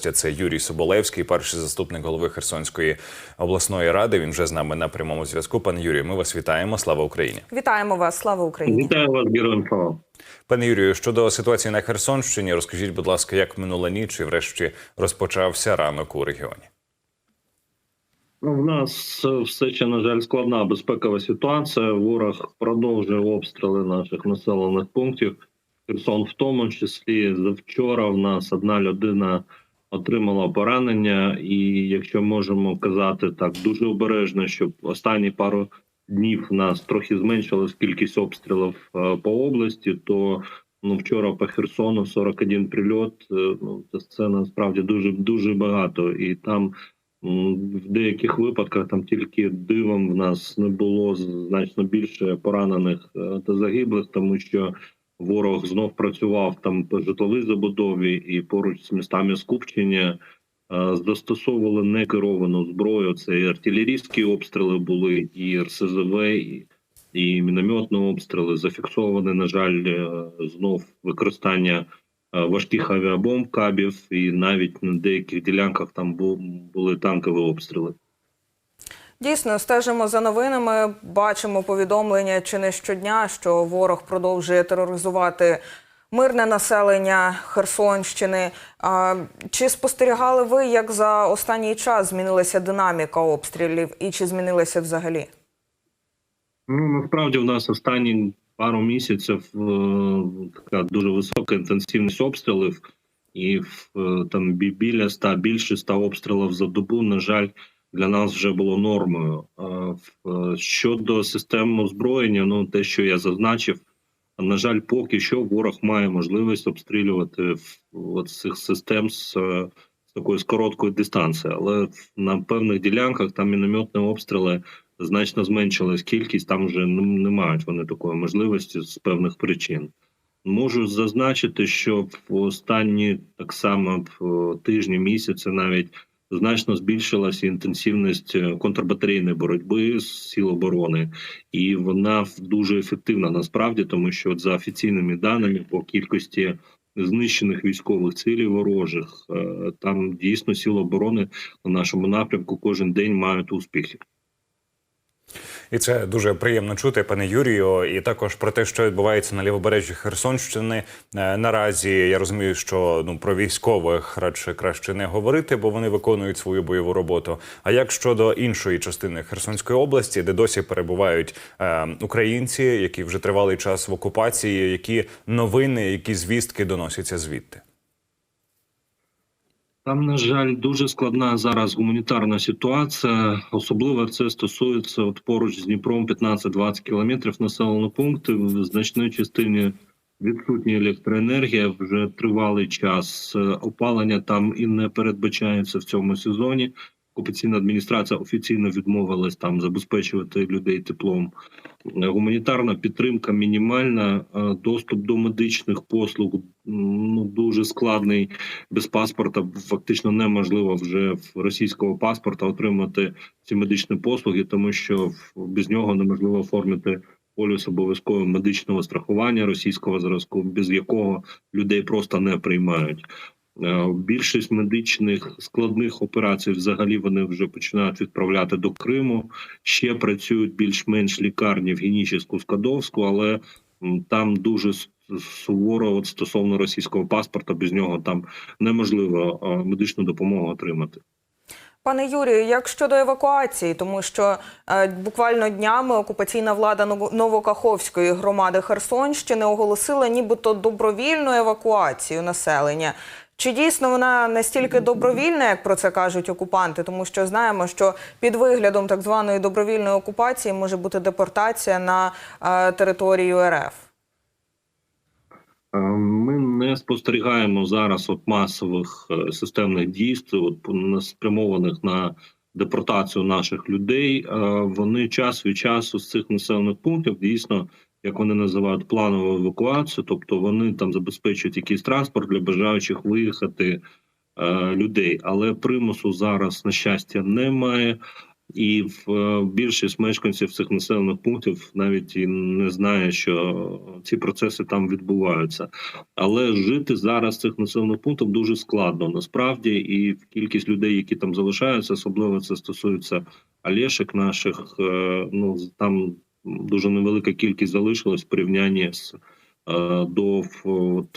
гостя. Це Юрій Соболевський, перший заступник голови Херсонської обласної ради. Він вже з нами на прямому зв'язку. Пане Юрію, ми вас вітаємо. Слава Україні! Вітаємо вас, слава Україні. Вітаю вас, героям слава. Пане Юрію, щодо ситуації на Херсонщині, розкажіть, будь ласка, як минула ніч і врешті розпочався ранок у регіоні? Ну, в нас все ще на жаль складна безпекова ситуація. Ворог продовжує обстріли наших населених пунктів. Херсон, в тому числі, завчора в нас одна людина отримала поранення, і якщо можемо казати так, дуже обережно, щоб останні пару днів в нас трохи зменшилась кількість обстрілів е, по області, то ну вчора по Херсону 41 прильот. е, Ну це, насправді дуже дуже багато, і там. В деяких випадках там тільки дивом в нас не було значно більше поранених е, та загиблих, тому що ворог знов працював там по житловій забудові і поруч з містами скупчення е, застосовували некеровану зброю. Це і артилерійські обстріли були, і РСЗВ, і, і мінометні обстріли. Зафіксовані, на жаль, е, знов використання е, важких авіабомб, кабів, і навіть на деяких ділянках там були танкові обстріли. Дійсно, стежимо за новинами. Бачимо повідомлення чи не щодня, що ворог продовжує тероризувати мирне населення Херсонщини. Чи спостерігали ви, як за останній час змінилася динаміка обстрілів, і чи змінилася взагалі? Ну насправді в нас останні пару місяців е, така дуже висока інтенсивність обстрілів, і в, е, там біля 100, більше 100 обстрілів за добу, на жаль, для нас вже було нормою. Е, Щодо систем озброєння, ну те, що я зазначив, на жаль, поки що ворог має можливість обстрілювати от цих систем з, е, з такої з короткої дистанції, але на певних ділянках там мінометні обстріли значно зменшилась кількість, там вже не, мають вони такої можливості з певних причин. Можу зазначити, що в останні так само тижні, місяці навіть значно збільшилася інтенсивність е, контрбатарейної боротьби з сил оборони, і вона дуже ефективна насправді, тому що от за офіційними даними по кількості знищених військових цілей ворожих, е, там дійсно сили оборони на нашому напрямку кожен день мають успіхи. І це дуже приємно чути, пане Юрію. І також про те, що відбувається на лівобережжі Херсонщини. Е, Наразі я розумію, що ну про військових радше краще не говорити, бо вони виконують свою бойову роботу. А як щодо іншої частини Херсонської області, де досі перебувають е, українці, які вже тривалий час в окупації, які новини, які звістки доносяться звідти? Там, на жаль, дуже складна зараз гуманітарна ситуація. Особливо це стосується от поруч з Дніпром 15-20 кілометрів населеного пункту. В значної частині відсутня електроенергія вже тривалий час. Опалення там і не передбачається в цьому сезоні. Окупаційна адміністрація офіційно відмовилась там забезпечувати людей теплом. Гуманітарна підтримка мінімальна, доступ до медичних послуг ну дуже складний без паспорта фактично неможливо вже в російського паспорта отримати ці медичні послуги, тому що без нього неможливо оформити полюс обов'язкового медичного страхування російського зразку, без якого людей просто не приймають. Е, Більшість медичних складних операцій взагалі вони вже починають відправляти до Криму. Ще працюють більш-менш лікарні в Генічеську Скадовську, але там дуже суворо от стосовно російського паспорта, без нього там неможливо е, медичну допомогу отримати. Пане Юрію, як щодо евакуації, тому що е, буквально днями окупаційна влада Ново- Новокаховської громади Херсонщини оголосила нібито добровільну евакуацію населення. Чи дійсно вона настільки добровільна, як про це кажуть окупанти? Тому що знаємо, що під виглядом так званої добровільної окупації може бути депортація на е, територію РФ. Е, Ми не спостерігаємо зараз от масових е, системних дійств, от спрямованих на депортацію наших людей. Вони час від часу з цих населених пунктів дійсно, як вони називають, планову евакуацію, тобто вони там забезпечують якийсь транспорт для бажаючих виїхати е, людей. Але примусу зараз, на щастя, немає. І в е, більшість мешканців цих населених пунктів навіть і не знає, що ці процеси там відбуваються. Але жити зараз цих населених пунктах дуже складно насправді, і кількість людей, які там залишаються, особливо це стосується Алєшек наших. е, Ну там дуже невелика кількість залишилась в порівнянні з е, до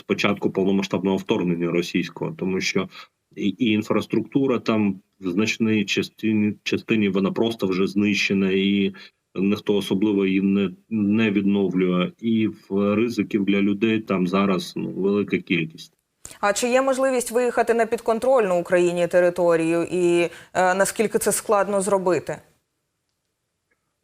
початку повномасштабного вторгнення російського, тому що і, і інфраструктура там в значній частині частині вона просто вже знищена, і ніхто особливо її не, не відновлює. І в ризиків для людей там зараз ну, велика кількість. А чи є можливість виїхати на підконтрольну Україні територію, і е, наскільки це складно зробити?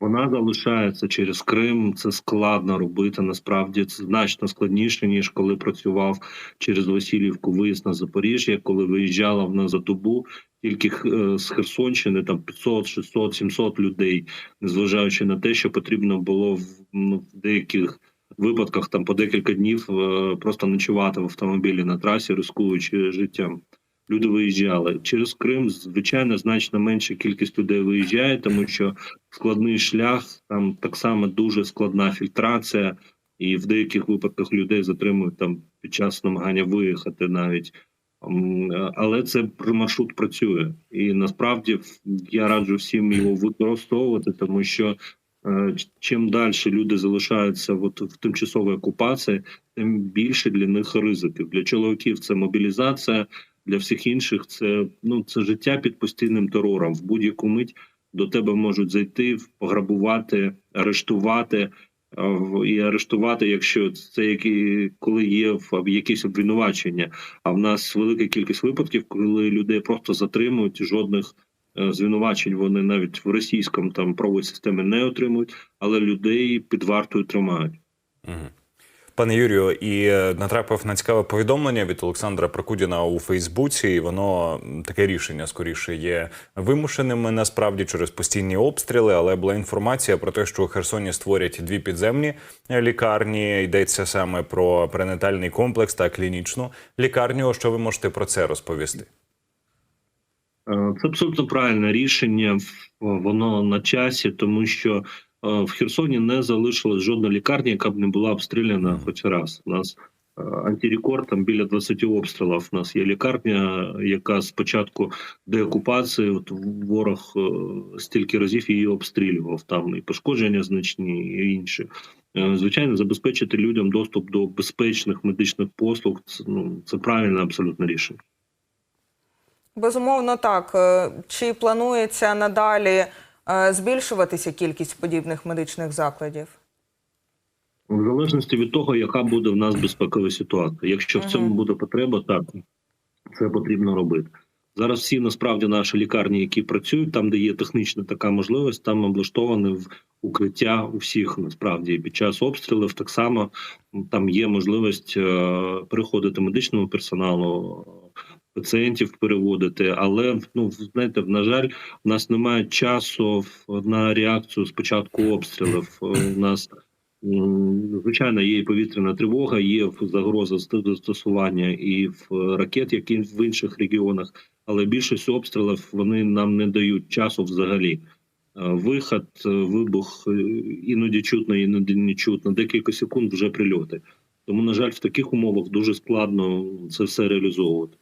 Вона залишається через Крим. Це складно робити. Насправді це значно складніше ніж коли працював через Васильівку виїзд на Запоріжжя, коли виїжджала вона за добу. Тільки е, з Херсонщини там 500, 600, 700 людей, незважаючи на те, що потрібно було в, ну, в деяких випадках там по декілька днів е, просто ночувати в автомобілі на трасі, ризикуючи життям. Люди виїжджали через Крим. Звичайно, значно менша кількість людей виїжджає, тому що складний шлях, там так само дуже складна фільтрація, і в деяких випадках людей затримують там під час намагання виїхати навіть. Але це маршрут працює, і насправді я раджу всім його використовувати, тому що е, чим далі люди залишаються от в тимчасовій окупації, тим більше для них ризиків. Для чоловіків це мобілізація, для всіх інших це ну це життя під постійним терором. В будь-яку мить до тебе можуть зайти, пограбувати, арештувати е, і арештувати, якщо це які коли є якісь обвинувачення. А в нас велика кількість випадків, коли людей просто затримують, жодних е, звинувачень вони навіть в російському там правовій системі не отримують, але людей під вартою тримають. Пане Юрію, і е, натрапив на цікаве повідомлення від Олександра Прокудіна у Фейсбуці. І воно таке рішення скоріше є вимушеними насправді через постійні обстріли. Але була інформація про те, що у Херсоні створять дві підземні е, лікарні. Йдеться саме про перинатальний комплекс та клінічну лікарню. Що ви можете про це розповісти? Е, Це абсолютно правильне рішення. Воно на часі, тому що в Херсоні не залишилось жодної лікарні, яка б не була обстріляна хоч раз. У нас е, антирекорд там біля 20 обстрілів. У нас є лікарня, яка з початку деокупації от ворог е, стільки разів її обстрілював. Там і пошкодження значні, і інші. Е, Звичайно, забезпечити людям доступ до безпечних медичних послуг. Це, ну, це правильне абсолютно рішення. Безумовно, так. Е, Чи планується надалі е, збільшуватися кількість подібних медичних закладів? В залежності від того, яка буде в нас безпекова ситуація. Якщо в цьому буде потреба, так це потрібно робити. Зараз всі насправді наші лікарні, які працюють там, де є технічна така можливість, там облаштовані в укриття у всіх насправді під час обстрілів так само там є можливість е, переходити медичному персоналу. Пацієнтів переводити, але ну знаєте, на жаль, у нас немає часу на реакцію з початку обстрілів. У нас Звичайно, є і повітряна тривога, є загроза застосування і в ракет, як і в інших регіонах, але більшість обстрілів вони нам не дають часу взагалі. Виход, вибух іноді чутно, іноді не чутно. Декілька секунд вже прильоти. Тому, на жаль, в таких умовах дуже складно це все реалізовувати.